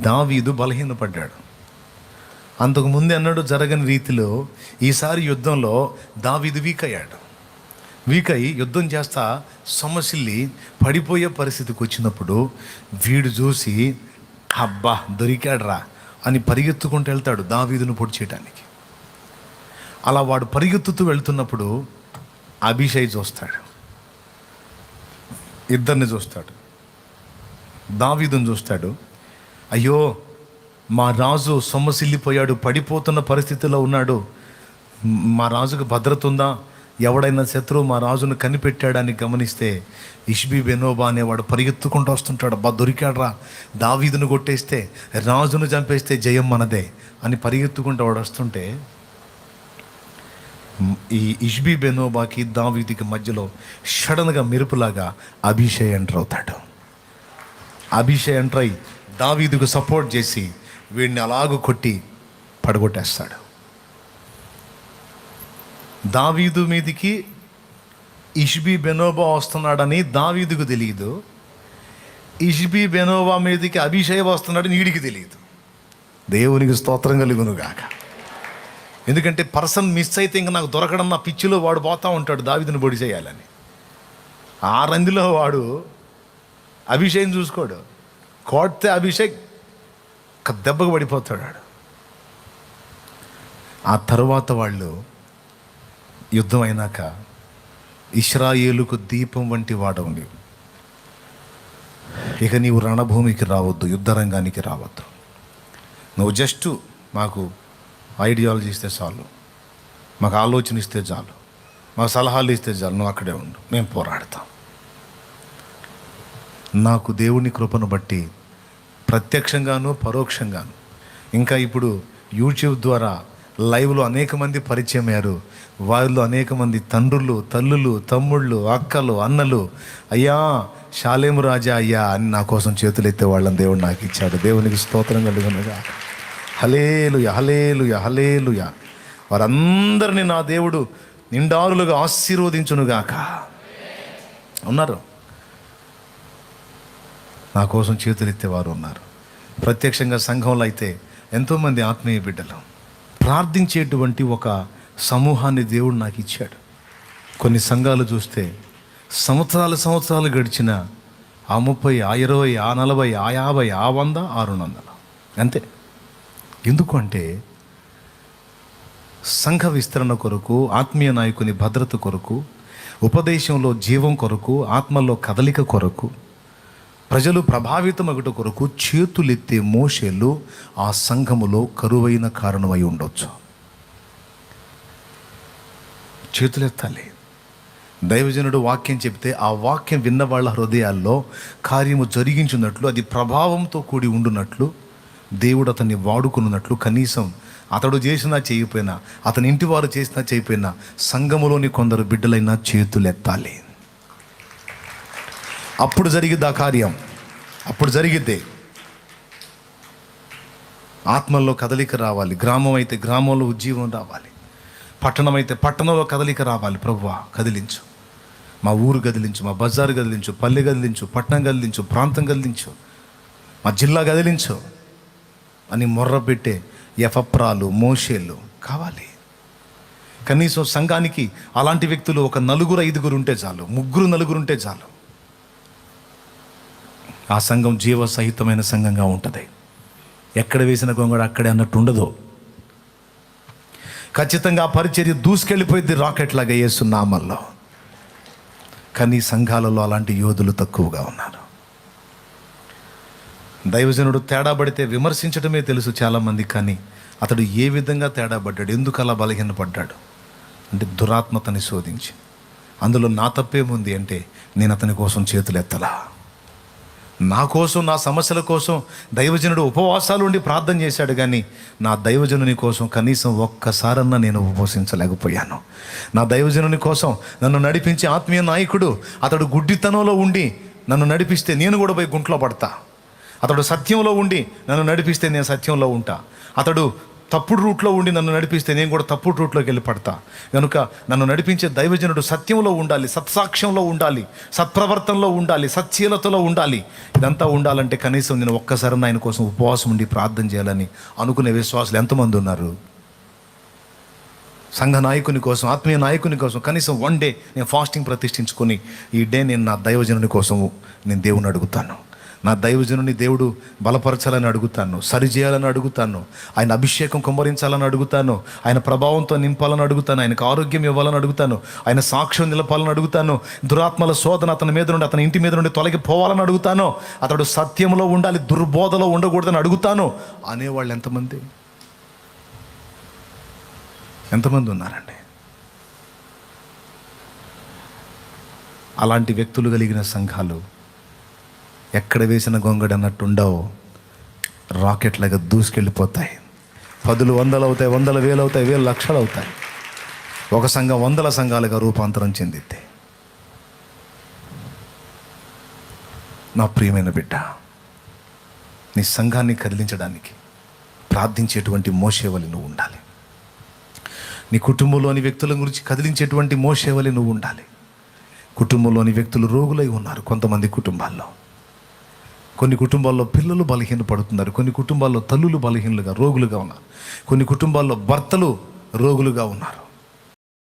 దావీదు బలహీనపడ్డాడు. అంతకు ముందు అన్నాడు జరగని రీతిలో ఈసారి యుద్ధంలో దావీదు వీక్ అయ్యాడు వీక్ అయి యుద్ధం చేస్తా సమస్యల్ని పడిపోయే పరిస్థితికి వచ్చినప్పుడు వీడు చూసి అబ్బా దొరికాడ్రా అని పరిగెత్తుకుంటూ వెళ్తాడు దావీదును పొడి చేయడానికి అలా వాడు పరిగెత్తుతూ వెళ్తున్నప్పుడు అభిషయ్ చూస్తాడు. ఇద్దరిని చూస్తాడు. దావీదుని చూస్తాడు. అయ్యో మా రాజు సొమ్మసిల్లిపోయాడు పడిపోతున్న పరిస్థితిలో ఉన్నాడు. మా రాజుకు భద్రత ఉందా? ఎవడైనా శత్రువు మా రాజును కనిపెట్టాడని గమనిస్తే ఇష్బీ బెనోబా అనేవాడు పరిగెత్తుకుంటూ వస్తుంటాడు. అబ్బా దొరికాడ్రా. దావీదును కొట్టేస్తే రాజును చంపేస్తే జయం మనదే అని పరిగెత్తుకుంటూ వాడు వస్తుంటే ఈ ఇష్బీ బెనోబాకి దావీదికి మధ్యలో సడన్గా మెరుపులాగా అభిషేక్ ఎంటర్ అవుతాడు. అభిషేక్ ఎంటర్ అయి దావీదుకు సపోర్ట్ చేసి వీడిని అలాగూ కొట్టి పడగొట్టేస్తాడు. దావీదు మీదికి ఇష్బి బెనోబా వస్తున్నాడని దావీదుకు తెలియదు. ఇష్బి బెనోబా మీదికి అభిషేక్ వస్తున్నాడని వీడికి తెలియదు. దేవునికి స్తోత్రం కలుగునుగాక ఎందుకంటే పర్సన్ మిస్ అయితే ఇంకా నాకు దొరకడం నా పిచ్చిలో వాడు పోతా ఉంటాడు దావిదిని పొడి చేయాలని. ఆ రందిలో వాడు అభిషేకం చూసుకోడు. కొడితే అభిషేక్ ఒక దెబ్బకు పడిపోతాడు ఆ తర్వాత వాళ్ళు యుద్ధం అయినాక ఇస్రాయేలుకు దీపం వంటి వాడవు ఉండి ఇక నీవు రణభూమికి రావద్దు యుద్ధరంగానికి రావద్దు. నువ్వు జస్ట్ మాకు ఐడియాలజీ ఇస్తే చాలు మాకు ఆలోచన ఇస్తే చాలు మాకు సలహాలు ఇస్తే చాలు నువ్వు అక్కడే ఉండు మేము పోరాడతాం. నాకు దేవుని కృపను బట్టి ప్రత్యక్షంగాను పరోక్షంగాను. ఇంకా ఇప్పుడు యూట్యూబ్ ద్వారా లైవ్లో అనేక మంది పరిచయం అయ్యారు. వారిలో అనేక మంది తండ్రులు తల్లులు తమ్ముళ్ళు అక్కలు అన్నలు. అయ్యా శాలేము రాజా అయ్యా అని నా కోసం చేతులెత్తే వాళ్ళని దేవుడు నాకు ఇచ్చాడు. దేవునికి స్తోత్రం కలుగునగా. హలేలు హలేలు హలేలు వారందరినీ నా దేవుడు నిండారులుగా ఆశీర్వదించునుగాక. ఉన్నారు? నా కోసం చేతులెత్తే వారు ఉన్నారు. ప్రత్యక్షంగా సంఘంలో అయితే ఎంతోమంది ఆత్మీయ బిడ్డలు ప్రార్థించేటువంటి ఒక సమూహాన్ని దేవుడు నాకు ఇచ్చాడు. కొన్ని సంఘాలు చూస్తే సంవత్సరాలు సంవత్సరాలు గడిచిన ఆ ముప్పై ఆ ఇరవై ఆ నలభై ఆ యాభై ఆ వంద ఆ రెండు వందల. అంతే. ఎందుకంటే సంఘ విస్తరణ కొరకు ఆత్మీయ నాయకుని భద్రత కొరకు ఉపదేశంలో జీవం కొరకు ఆత్మలో కదలిక కొరకు ప్రజలు ప్రభావితమగుట కొరకు చేతులెత్తే మోషేలు ఆ సంఘములో కరువైన కారణమై ఉండొచ్చు. చేతులెత్తాలి. దైవజనుడు వాక్యం చెప్తే ఆ వాక్యం విన్న వాళ్ళ హృదయాల్లో కార్యము జరిగించున్నట్లు అది ప్రభావంతో కూడి ఉండున్నట్లు దేవుడు అతన్ని వాడుకున్నట్లు కనీసం అతడు చేసినా చేయకపోయినా అతని ఇంటి వారు చేసినా చేయకపోయినా సంఘములోని కొందరు బిడ్డలైనా చేతులెత్తాలి. అప్పుడు జరిగిద్ది ఆ కార్యం. అప్పుడు జరిగిద్ది. ఆత్మల్లో కదలిక రావాలి. గ్రామం అయితే గ్రామంలో ఉజ్జీవం రావాలి. పట్టణం అయితే పట్టణంలో కదలిక రావాలి. ప్రభువా కదిలించు. మా ఊరు కదిలించు మా బజారు కదిలించు పల్లె కదిలించు పట్టణం కదిలించు ప్రాంతం కదిలించు మా జిల్లా కదిలించు అని మొర్ర పెట్టే ఎఫప్రాలు మోషేలు కావాలి. కనీసం సంఘానికి అలాంటి వ్యక్తులు ఒక నలుగురు ఐదుగురు ఉంటే చాలు. ముగ్గురు నలుగురు ఉంటే చాలు. ఆ సంఘం జీవ సహితమైన సంఘంగా ఉంటుంది. ఎక్కడ వేసిన గొంగడ అక్కడే అన్నట్టు ఉండదు. ఖచ్చితంగా ఆ పరిచర్య దూసుకెళ్ళిపోయింది రాకెట్ లాగా వేస్తున్నామల్లో కానీ సంఘాలలో అలాంటి యోధులు తక్కువగా ఉన్నారు. దైవజనుడు తేడా పడితే విమర్శించడమే తెలుసు చాలామంది కానీ అతడు ఏ విధంగా తేడా పడ్డాడు ఎందుకు అలా బలహీనపడ్డాడు అంటే దురాత్మతని శోధించి అందులో నా తప్పేముంది అంటే నేను అతని కోసం చేతులు ఎత్తలా నా కోసం నా సమస్యల కోసం దైవజనుడు ఉపవాసాలు ఉండి ప్రార్థన చేశాడు కానీ నా దైవజనుని కోసం కనీసం ఒక్కసారన్నా నేను ఉపవసించలేకపోయాను. నా దైవజనుని కోసం నన్ను నడిపించే ఆత్మీయ నాయకుడు అతడు గుడ్డితనంలో ఉండి నన్ను నడిపిస్తే నేను కూడా పోయి గుంట్లో పడతా. అతడు సత్యంలో ఉండి నన్ను నడిపిస్తే నేను సత్యంలో ఉంటా. అతడు తప్పుడు రూట్లో ఉండి నన్ను నడిపిస్తే నేను కూడా తప్పుడు రూట్లోకి వెళ్ళి పడతా. కనుక నన్ను నడిపించే దైవజనుడు సత్యంలో ఉండాలి సత్సాక్ష్యంలో ఉండాలి సత్ప్రవర్తనలో ఉండాలి సత్శీలతలో ఉండాలి. ఇదంతా ఉండాలంటే కనీసం నేను ఒక్కసారి ఆయన కోసం ఉపవాసం ఉండి ప్రార్థన చేయాలని అనుకునే విశ్వాసులు ఎంతమంది ఉన్నారు? సంఘ నాయకుని కోసం ఆత్మీయ నాయకుని కోసం కనీసం వన్ డే నేను ఫాస్టింగ్ ప్రతిష్ఠించుకొని ఈ డే నేను నా దైవజనుని కోసం నేను దేవుని అడుగుతాను. నా దైవజనుని దేవుడు బలపరచాలని అడుగుతాను సరిచేయాలని అడుగుతాను ఆయన అభిషేకం కుమ్మరించాలని అడుగుతాను ఆయన ప్రభావంతో నింపాలని అడుగుతాను ఆయనకు ఆరోగ్యం ఇవ్వాలని అడుగుతాను ఆయన సాక్ష్యం నిలపాలని అడుగుతాను దురాత్మల శోధన అతని మీద నుండి అతని ఇంటి మీద నుండి తొలగిపోవాలని అడుగుతాను అతడు సత్యంలో ఉండాలి దుర్బోధలో ఉండకూడదని అడుగుతాను అనేవాళ్ళు ఎంతమంది? ఎంతమంది ఉన్నారండి? అలాంటి వ్యక్తులు కలిగిన సంఘాలు ఎక్కడ వేసిన గొంగడి అన్నట్టు ఉండవు. రాకెట్లాగా దూసుకెళ్ళిపోతాయి. పదులు వందలు అవుతాయి వందల వేలు అవుతాయి వేలు లక్షలు అవుతాయి ఒక సంఘం వందల సంఘాలుగా రూపాంతరం చెందిద్ది నా ప్రియమైన బిడ్డ నీ సంఘాన్ని కదిలించడానికి ప్రార్థించేటువంటి మోసేవలి నువ్వు ఉండాలి. నీ కుటుంబంలోని వ్యక్తుల గురించి కదిలించేటువంటి మోసేవలి నువ్వు ఉండాలి. కుటుంబంలోని వ్యక్తులు రోగులై ఉన్నారు కొంతమంది కుటుంబాల్లో. కొన్ని కుటుంబాల్లో పిల్లలు బలహీన పడుతున్నారు. కొన్ని కుటుంబాల్లో తల్లులు బలహీనలుగా రోగులుగా ఉన్నారు. కొన్ని కుటుంబాల్లో భర్తలు రోగులుగా ఉన్నారు.